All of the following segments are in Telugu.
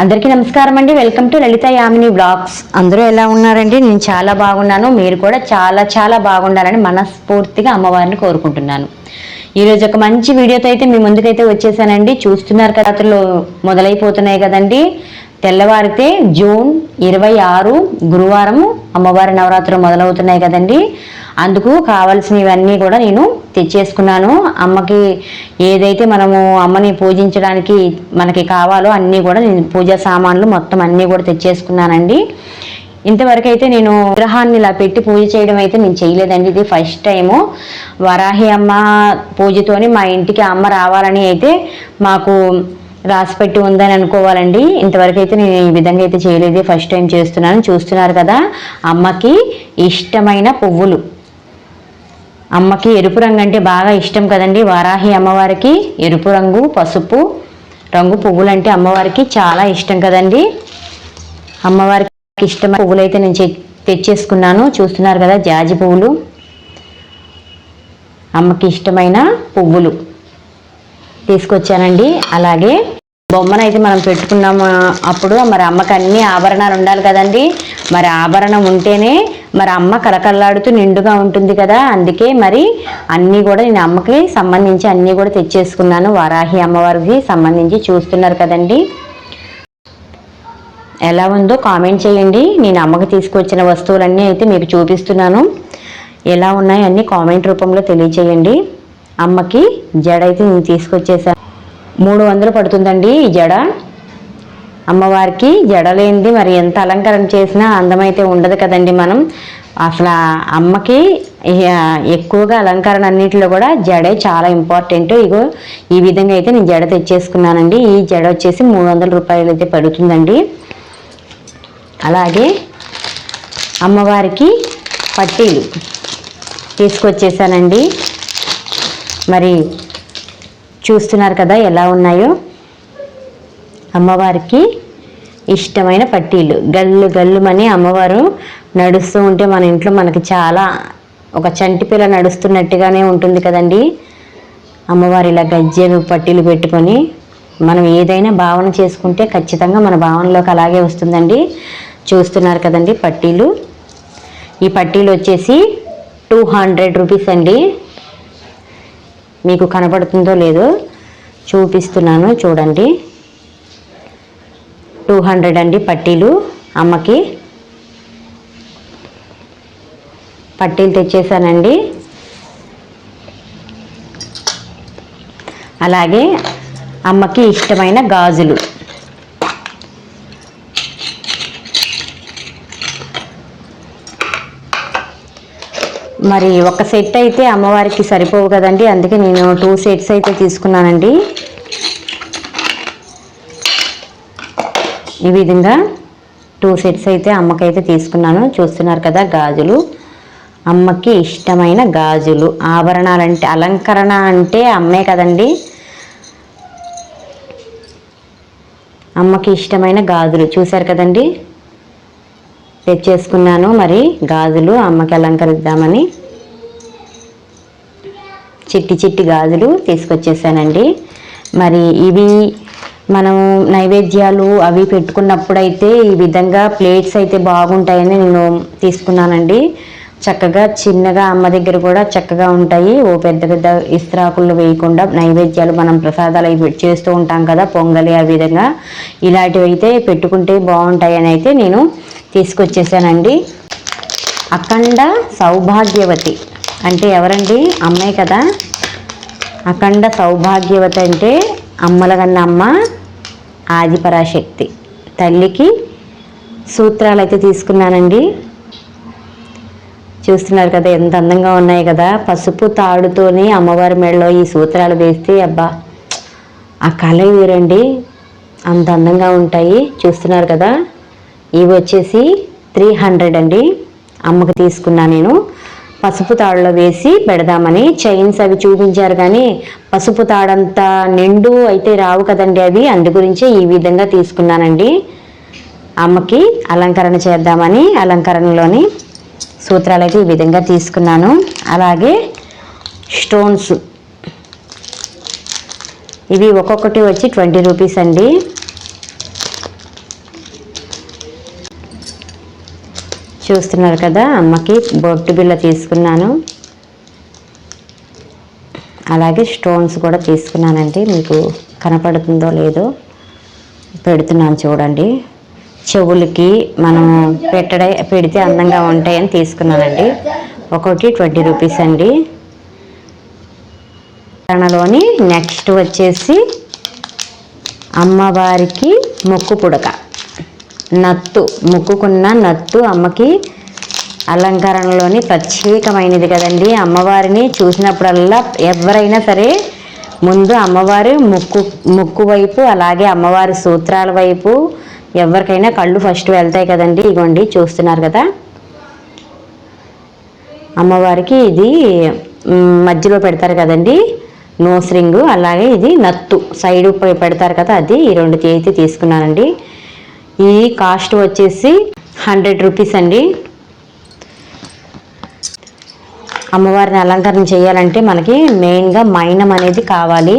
అందరికీ నమస్కారం అండి. Welcome to Lalitha Yamini blogs అందరూ ఎలా ఉన్నారండి? నేను చాలా బాగున్నాను. మీరు కూడా చాలా చాలా బాగుండాలని మనస్ఫూర్తిగా అమ్మవారిని కోరుకుంటున్నాను. ఈరోజు ఒక మంచి వీడియోతో అయితే మీ ముందుకైతే వచ్చేసానండి. చూస్తున్నారు కదా రాత్రులు మొదలైపోతున్నాయి కదండి. తెల్లవారితే జూన్ ఇరవై ఆరు గురువారం అమ్మవారి నవరాత్రులు మొదలవుతున్నాయి కదండి. అందుకు కావాల్సినవన్నీ కూడా నేను తెచ్చేసుకున్నాను. అమ్మకి ఏదైతే మనము అమ్మని పూజించడానికి మనకి కావాలో అన్నీ కూడా నేను పూజా సామాన్లు మొత్తం అన్నీ కూడా తెచ్చేసుకున్నానండి. ఇంతవరకు అయితే నేను విగ్రహాన్ని ఇలా పెట్టి పూజ చేయడం అయితే నేను చేయలేదండి. ఇది ఫస్ట్ టైము. వరాహి అమ్మ పూజతోని మా ఇంటికి అమ్మ రావాలని అయితే మాకు రాసి పెట్టి ఉందని అనుకోవాలండి. ఇంతవరకు అయితే నేను ఈ విధంగా అయితే చేయలేదు. ఫస్ట్ టైం చేస్తున్నాను. చూస్తున్నారు కదా అమ్మకి ఇష్టమైన పువ్వులు. అమ్మకి ఎరుపు రంగు అంటే బాగా ఇష్టం కదండి. వారాహి అమ్మవారికి ఎరుపు రంగు పసుపు రంగు పువ్వులు అంటే అమ్మవారికి చాలా ఇష్టం కదండి. అమ్మవారికి ఇష్టమైన పువ్వులు అయితే నేను తెచ్చేసుకున్నాను. చూస్తున్నారు కదా జాజి పువ్వులు. అమ్మకి ఇష్టమైన పువ్వులు. తీసుకొచ్చానండి. అలాగే బొమ్మను అయితే మనం పెట్టుకున్నాము. అప్పుడు మరి అమ్మకి అన్ని ఆభరణాలు ఉండాలి కదండి. మరి ఆభరణం ఉంటేనే మరి అమ్మ కలకల్లాడుతూ నిండుగా ఉంటుంది కదా. అందుకే మరి అన్నీ కూడా నేను అమ్మకి సంబంధించి అన్నీ కూడా తెచ్చేసుకున్నాను. వారాహి అమ్మవారికి సంబంధించి చూస్తున్నారు కదండి. ఎలా ఉందో కామెంట్ చేయండి. నేను అమ్మకి తీసుకొచ్చిన వస్తువులన్నీ అయితే మీకు చూపిస్తున్నాను. ఎలా ఉన్నాయో అన్నీ కామెంట్ రూపంలో తెలియచేయండి. అమ్మకి జడ అయితే నేను తీసుకొచ్చేసాను మూడు వందలు పడుతుందండి ఈ జడ. అమ్మవారికి జడ లేనిది మరి ఎంత అలంకరణ చేసినా అందమైతే ఉండదు కదండి మనం. అసలు అమ్మకి ఎక్కువగా అలంకరణ అన్నింటిలో కూడా జడే చాలా ఇంపార్టెంట్ ఇగో ఈ విధంగా అయితే నేను జడ తెచ్చేసుకున్నానండి. ఈ జడ వచ్చేసి మూడు వందల రూపాయలు అయితే పడుతుందండి. అలాగే అమ్మవారికి పట్టీలు తీసుకొచ్చేసానండి. మరి చూస్తున్నారు కదా ఎలా ఉన్నాయో? అమ్మవారికి ఇష్టమైన పట్టీలు. గల్లు గల్లుమని అమ్మవారు నడుస్తూ ఉంటే మన ఇంట్లో మనకి చాలా ఒక చంటి పిల్ల నడుస్తున్నట్టుగానే ఉంటుంది కదండి. అమ్మవారి ఇలా గజ్జెలు పట్టీలు పెట్టుకొని మనం ఏదైనా భావన చేసుకుంటే ఖచ్చితంగా మన భావనలోకి అలాగే వస్తుందండి. చూస్తున్నారు కదండి పట్టీలు. ఈ పట్టీలు వచ్చేసి టూ హండ్రెడ్ రూపీస్ అండి. మీకు కనబడుతుందో లేదో చూపిస్తున్నాను చూడండి. టూ హండ్రెడ్ అండి పట్టీలు అమ్మకి. పట్టీలు తెచ్చేసానండి. అలాగే అమ్మకి ఇష్టమైన గాజులు. మరి ఒక సెట్ అయితే అమ్మవారికి సరిపోవు కదండి. అందుకే నేను టూ సెట్స్ అయితే తీసుకున్నానండి. ఈ విధంగా టూ సెట్స్ అయితే అమ్మకైతే తీసుకున్నాను. చూస్తున్నారు కదా గాజులు. అమ్మకి ఇష్టమైన గాజులు. ఆభరణాలంటే అలంకరణ అంటే అమ్మే కదండి. అమ్మకి ఇష్టమైన గాజులు. చూశారు కదండి. తెచ్చేసుకున్నాను మరి గాజులు అమ్మకి అలంకరిద్దామని. చిట్టి చిట్టి గాజులు తీసుకొచ్చేసానండి. మరి ఇవి మనం నైవేద్యాలు అవి పెట్టుకున్నప్పుడైతే ఈ విధంగా ప్లేట్స్ అయితే బాగుంటాయని నేను తీసుకున్నానండి. చక్కగా చిన్నగా అమ్మ దగ్గర కూడా చక్కగా ఉంటాయి. ఓ పెద్ద పెద్ద ఇస్త్రాకులు వేయకుండా నైవేద్యాలు మనం ప్రసాదాలు అవి చేస్తూ ఉంటాం కదా పొంగలి ఆ విధంగా. ఇలాంటివి అయితే పెట్టుకుంటే బాగుంటాయి అని అయితే నేను తీసుకొచ్చేసానండి. అఖండ సౌభాగ్యవతి అంటే ఎవరండి? అమ్మే కదా. అఖండ సౌభాగ్యవతి అంటే అమ్మల కన్నా అమ్మ ఆదిపరాశక్తి. తల్లికి సూత్రాలు అయితే తీసుకున్నానండి. చూస్తున్నారు కదా ఎంత అందంగా ఉన్నాయి కదా. పసుపు తాడుతోని అమ్మవారి మెడలో ఈ సూత్రాలు వేస్తే అబ్బా ఆ కళ వేరండి. అంత అందంగా ఉంటాయి. చూస్తున్నారు కదా. ఇవి వచ్చేసి త్రీ హండ్రెడ్ అండి. అమ్మకు తీసుకున్నా నేను. పసుపు తాడులో వేసి పెడదామని. చైన్స్ అవి చూపించారు కానీ పసుపు తాడంత నిండు అయితే రావు కదండి అవి. అందు గురించే ఈ విధంగా తీసుకున్నానండి. అమ్మకి అలంకరణ చేద్దామని అలంకరణలోని సూత్రాలు అయితే ఈ విధంగా తీసుకున్నాను. అలాగే స్టోన్స్. ఇవి ఒక్కొక్కటి వచ్చి ట్వంటీ రూపీస్ అండి. చూస్తున్నారు కదా అమ్మకి బొట్టు బిళ్ళ తీసుకున్నాను. అలాగే స్టోన్స్ కూడా తీసుకున్నానండి. మీకు కనపడుతుందో లేదో పెడుతున్నాను చూడండి. చెవులకి మనం పెట్టడ పెడితే అందంగా ఉంటాయని తీసుకున్నానండి. ఒకటి ట్వంటీ రూపీస్ అండి. తనలోని నెక్స్ట్ వచ్చేసి అమ్మవారికి మొక్కు పుడక. నత్తు మొక్కుకున్న నత్తు అమ్మకి అలంకరణలోని ప్రత్యేకమైనది కదండి. అమ్మవారిని చూసినప్పుడల్లా ఎవరైనా సరే ముందు అమ్మవారి ముక్కు ముక్కు వైపు అలాగే అమ్మవారి సూత్రాల వైపు ఎవరికైనా కళ్ళు ఫస్ట్ వెళ్తాయి కదండి ఇగోండి చూస్తున్నారు కదా. అమ్మవారికి ఇది మధ్యలో పెడతారు కదండి నోస్ రింగ్ అలాగే ఇది నత్తు సైడ్ పెడతారు కదా అది ఈ రెండు అయితే తీసుకున్నానండి. ఈ కాస్ట్ వచ్చేసి హండ్రెడ్ రూపీస్ అండి. అమ్మవారిని అలంకరణ చేయాలంటే మనకి మెయిన్గా మైనం అనేది కావాలి.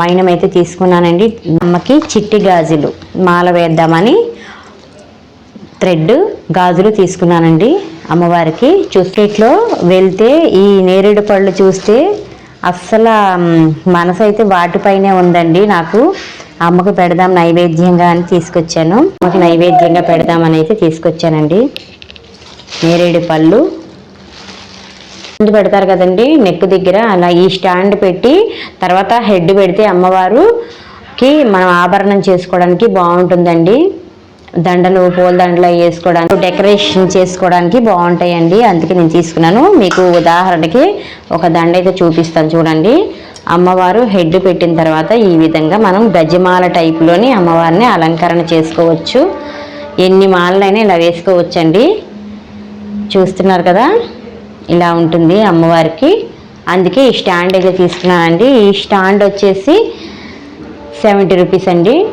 మైనం అయితే తీసుకున్నానండి. అమ్మకి చిట్టి గాజులు మాల వేద్దామని థ్రెడ్ గాజులు తీసుకున్నానండి అమ్మవారికి. చూస్టేట్లో వెళ్తే ఈ నేరేడు పళ్ళు చూస్తే అస్సలు మనసు అయితే వాటిపైనే ఉందండి నాకు. అమ్మకు పెడదాం నైవేద్యంగా అని తీసుకొచ్చాను. అమ్మకి నైవేద్యంగా పెడదామని అయితే తీసుకొచ్చానండి. నేరేడు పళ్ళు ముందు పెడతారు కదండి నెక్ దగ్గర. అలా ఈ స్టాండ్ పెట్టి తర్వాత హెడ్ పెడితే అమ్మవారుకి మనం ఆభరణం చేసుకోవడానికి బాగుంటుందండి. దండలు పూల దండలు అవి వేసుకోవడానికి డెకరేషన్ చేసుకోవడానికి బాగుంటాయండి. అందుకే నేను తీసుకున్నాను. మీకు ఉదాహరణకి ఒక దండ అయితే చూపిస్తాను చూడండి. అమ్మవారు హెడ్ పెట్టిన తర్వాత ఈ విధంగా మనం గజమాల టైప్లోని అమ్మవారిని అలంకరణ చేసుకోవచ్చు. ఎన్ని మాలలైనా ఇలా వేసుకోవచ్చండి. చూస్తున్నారు కదా? ఇలా ఉంటుంది అమ్మవారికి. అందుకే ఈ స్టాండ్ అయితే తీసుకున్నానండి. ఈ స్టాండ్ వచ్చేసి సెవెంటీ రూపీస్ అండి.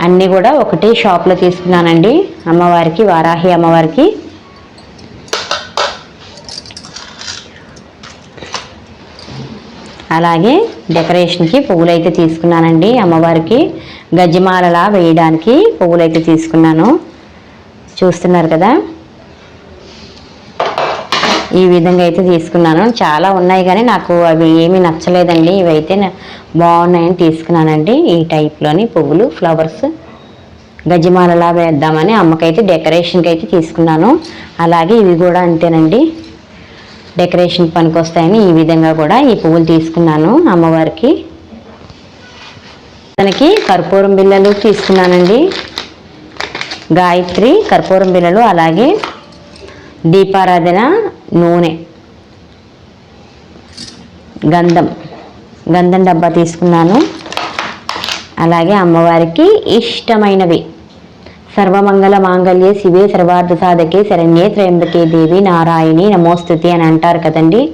అన్నీ కూడా ఒకటే షాప్లో తీసుకున్నానండి. అమ్మవారికి వారాహి అమ్మవారికి. అలాగే డెకరేషన్కి పువ్వులు అయితే తీసుకున్నానండి అమ్మవారికి. గజ్జిమాలలా వేయడానికి పువ్వులు అయితే తీసుకున్నాను. చూస్తున్నారు కదా? ఈ విధంగా అయితే తీసుకున్నాను. చాలా ఉన్నాయి కానీ నాకు అవి ఏమీ నచ్చలేదండి. ఇవైతే అయితే బాగున్నాయని తీసుకున్నానండి. ఈ టైప్లోని పువ్వులు ఫ్లవర్స్ గజమాలలా వేద్దామని అమ్మకైతే డెకరేషన్కి అయితే తీసుకున్నాను. అలాగే ఇవి కూడా అంతేనండి. డెకరేషన్ పనికి వస్తాయని ఈ విధంగా కూడా ఈ పువ్వులు తీసుకున్నాను అమ్మవారికి. తనకి కర్పూరం బిళ్ళలు తీసుకున్నానండి. గాయత్రి కర్పూరం బిళ్ళలు అలాగే దీపారాధన నూనె. గంధం. గంధం డబ్బా తీసుకున్నాను. అలాగే అమ్మవారికి ఇష్టమైనవి. సర్వమంగళ మాంగళ్యే శివే సర్వార్థ సాధకే శరణ్యే త్రయంబకే దేవి నారాయణి నమోస్తుతి అని అంటారు కదండి.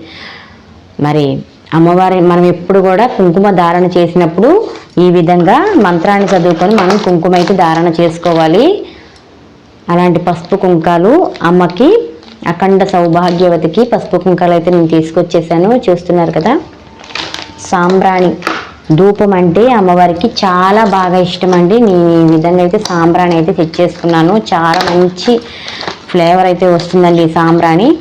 మరి అమ్మవారి మనం ఎప్పుడు కూడా కుంకుమ ధారణ చేసినప్పుడు ఈ విధంగా మంత్రాన్ని చదువుకొని మనం కుంకుమ అయితే ధారణ చేసుకోవాలి. అలాంటి పసుపు కుంకాలు అమ్మకి అఖండ సౌభాగ్యవతికి పసుపు కుంకాలు అయితే నేను తీసుకొచ్చేసాను. చూస్తున్నారు కదా? సాంబ్రాణి ధూపం అంటే అమ్మవారికి చాలా బాగా ఇష్టం అండి నేను ఈ విధంగా అయితే సాంబ్రాణి అయితే తెచ్చేసుకున్నాను. చాలా మంచి ఫ్లేవర్ అయితే వస్తుందండి ఈ సాంబ్రాణి.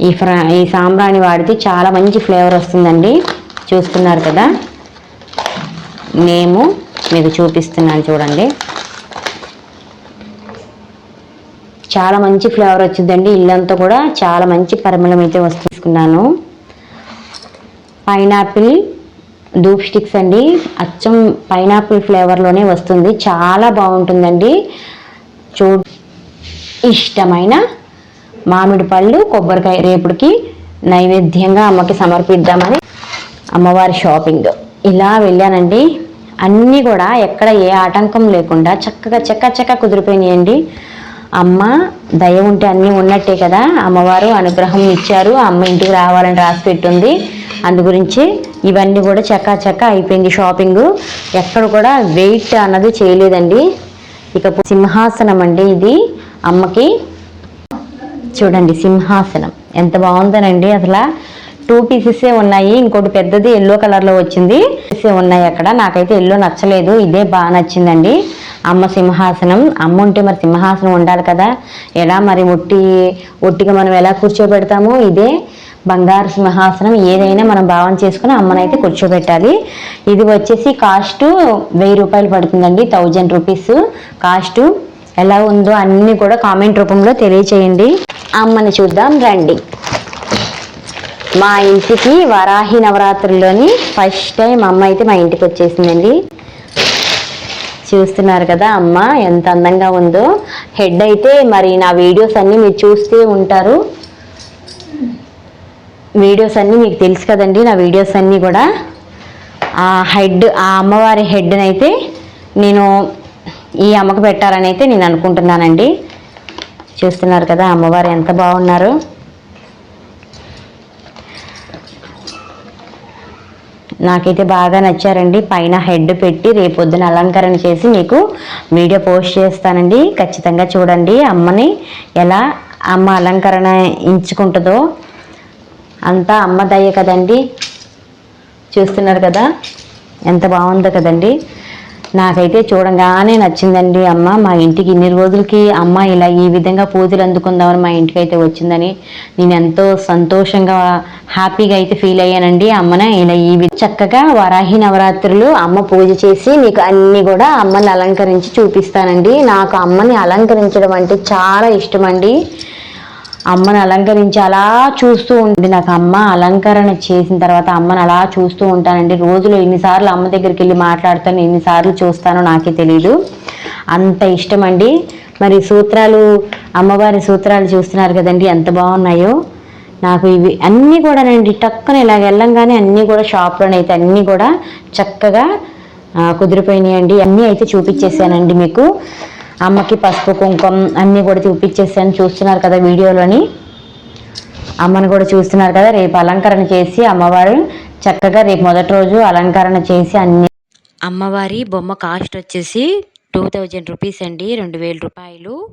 ఈ ఫ్రా ఈ సాంబ్రాణి వాడితే చాలా మంచి ఫ్లేవర్ వస్తుందండి. చూస్తున్నారు కదా? నేము మీకు చూపిస్తున్నాను చూడండి. చాలా మంచి ఫ్లేవర్ వచ్చిందండి. ఇల్లంతా కూడా చాలా మంచి పరిమళం అయితే వస్తున్నాను పైనాపిల్ ధూప్ స్టిక్స్ అండి. అచ్చం పైనాపిల్ ఫ్లేవర్లోనే వస్తుంది. చాలా బాగుంటుందండి. చూ ఇష్టమైన మామిడి పళ్ళు కొబ్బరికాయ రేపుడికి నైవేద్యంగా అమ్మకి సమర్పిద్దామని అమ్మవారి షాపింగ్. ఇలా వెళ్ళానండి. అన్నీ కూడా ఎక్కడ ఏ ఆటంకం లేకుండా చక్కగా చక్క చెక్క కుదిరిపోయినాయండి. అమ్మ దయ ఉంటే అన్నీ ఉన్నట్టే కదా. అమ్మవారు అనుగ్రహం ఇచ్చారు. అమ్మ ఇంటికి రావాలని రాసి పెట్టుంది. అందు గురించి ఇవన్నీ కూడా చక్కా చక్కా అయిపోయింది షాపింగ్. ఎక్కడ కూడా వెయిట్ అన్నది చేయలేదండి. ఇక సింహాసనం అండి ఇది అమ్మకి. చూడండి సింహాసనం. ఎంత బాగుందనండి అసలు. టూ పీసెసే ఉన్నాయి. ఇంకోటి పెద్దది ఎల్లో కలర్లో వచ్చింది. ఉన్నాయి అక్కడ. నాకైతే ఎల్లో నచ్చలేదు. ఇదే బాగా నచ్చిందండి. అమ్మ సింహాసనం అమ్మ ఉంటే మరి సింహాసనం ఉండాలి కదా. ఎలా మరి ఒట్టి ఒట్టిగా మనం ఎలా కూర్చోబెడతామో ఇదే బంగారు సింహాసనం. ఏదైనా మనం భావన చేసుకుని అమ్మనైతే కూర్చోబెట్టాలి. ఇది వచ్చేసి కాస్ట్ వెయ్యి రూపాయలు పడుతుందండి థౌజండ్ రూపీస్. కాస్ట్ ఎలా ఉందో అన్నీ కూడా కామెంట్ రూపంలో తెలియచేయండి. అమ్మని చూద్దాం రండి. మా ఇంటికి వరాహి నవరాత్రుల్లోని ఫస్ట్ టైం అమ్మ అయితే మా ఇంటికి వచ్చేసిందండి. చూస్తున్నారు కదా అమ్మ ఎంత అందంగా ఉందో. హెడ్ అయితే మరి నా వీడియోస్ అన్నీ మీరు చూస్తూ ఉంటారు. వీడియోస్ అన్నీ మీకు తెలుసు కదండి నా వీడియోస్ అన్నీ కూడా. ఆ హెడ్ ఆ అమ్మవారి హెడ్ని అయితే నేను ఈ అమ్మకు పెట్టాలని అయితే నేను అనుకుంటున్నానండి. చూస్తున్నారు కదా అమ్మవారు ఎంత బాగున్నారు. నాకైతే బాగా నచ్చారండి. పైన హెడ్ పెట్టి రేపొద్దున అలంకరణ చేసి మీకు వీడియో పోస్ట్ చేస్తానండి. ఖచ్చితంగా చూడండి అమ్మని ఎలా అమ్మ అలంకరణ ఎంచుకుంటుందో. అంతా అమ్మ దయ్య కదండి. చూస్తున్నారు కదా? ఎంత బాగుందో కదండి. నాకైతే చూడగానే నచ్చిందండి అమ్మ. మా ఇంటికి ఇన్ని రోజులకి అమ్మ ఇలా ఈ విధంగా పూజలు అందుకుందామని మా ఇంటికి అయితే వచ్చిందని నేను ఎంతో సంతోషంగా హ్యాపీగా అయితే ఫీల్ అయ్యానండి అమ్మన. ఇలా ఈ చక్కగా వరాహి నవరాత్రులు అమ్మ పూజ చేసి మీకు అన్ని కూడా అమ్మని అలంకరించి చూపిస్తానండి. నాకు అమ్మని అలంకరించడం అంటే చాలా ఇష్టం అండి అమ్మని అలంకరించి అలా చూస్తూ ఉంది నాకు అమ్మ అలంకరణ చేసిన తర్వాత అమ్మని అలా చూస్తూ ఉంటానండి. రోజులో ఎన్నిసార్లు అమ్మ దగ్గరికి వెళ్ళి మాట్లాడతాను ఎన్నిసార్లు చూస్తానో నాకే తెలియదు అంత ఇష్టం అండి మరి సూత్రాలు అమ్మవారి సూత్రాలు చూస్తున్నారు కదండి ఎంత బాగున్నాయో. నాకు ఇవి అన్నీ కూడా టక్కన టక్కున ఇలాగ వెళ్ళంగానే అన్నీ కూడా షాప్లోనైతే అన్నీ కూడా చక్కగా కుదిరిపోయినాయండి. అన్నీ అయితే చూపించేసానండి మీకు. అమ్మకి పసుపు కుంకుమ అన్నీ కూడా చూపించేసాను చూస్తున్నారు కదా వీడియోలోని? అమ్మను కూడా చూస్తున్నారు కదా రేపు అలంకరణ చేసి అమ్మవారు చక్కగా రేపు మొదటి రోజు అలంకరణ చేసి అన్ని అమ్మవారి బొమ్మ కాస్ట్ వచ్చేసి టూ థౌజండ్ రూపీస్ అండి రెండు వేల రూపాయలు.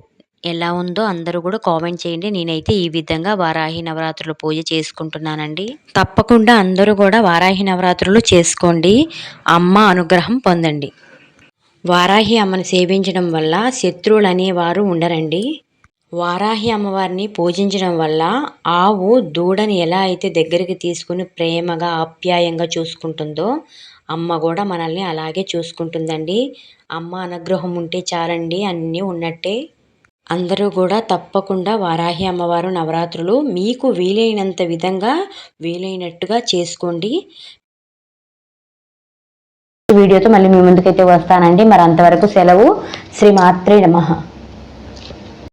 ఎలా ఉందో అందరూ కూడా కామెంట్ చేయండి. నేనైతే ఈ విధంగా వారాహి నవరాత్రులు పూజ చేసుకుంటున్నానండి. తప్పకుండా అందరూ కూడా వారాహి నవరాత్రులు చేసుకోండి. అమ్మ అనుగ్రహం పొందండి. వారాహి అమ్మను సేవించడం వల్ల శత్రువులు అనేవారు ఉండరండి. వారాహి అమ్మవారిని పూజించడం వల్ల ఆవు దూడని ఎలా అయితే దగ్గరికి తీసుకుని ప్రేమగా ఆప్యాయంగా చూసుకుంటుందో అమ్మ కూడా మనల్ని అలాగే చూసుకుంటుందండి. అమ్మ అనుగ్రహం ఉంటే చాలండి అన్నీ ఉన్నట్టే. అందరూ కూడా తప్పకుండా వారాహి అమ్మవారు నవరాత్రులు మీకు వీలైనంత విధంగా వీలైనట్టుగా చేసుకోండి. వీడియోతో మళ్ళీ మీ ముందుకైతే వస్తానండి. మరి అంతవరకు సెలవు. శ్రీ మాత్రే నమః.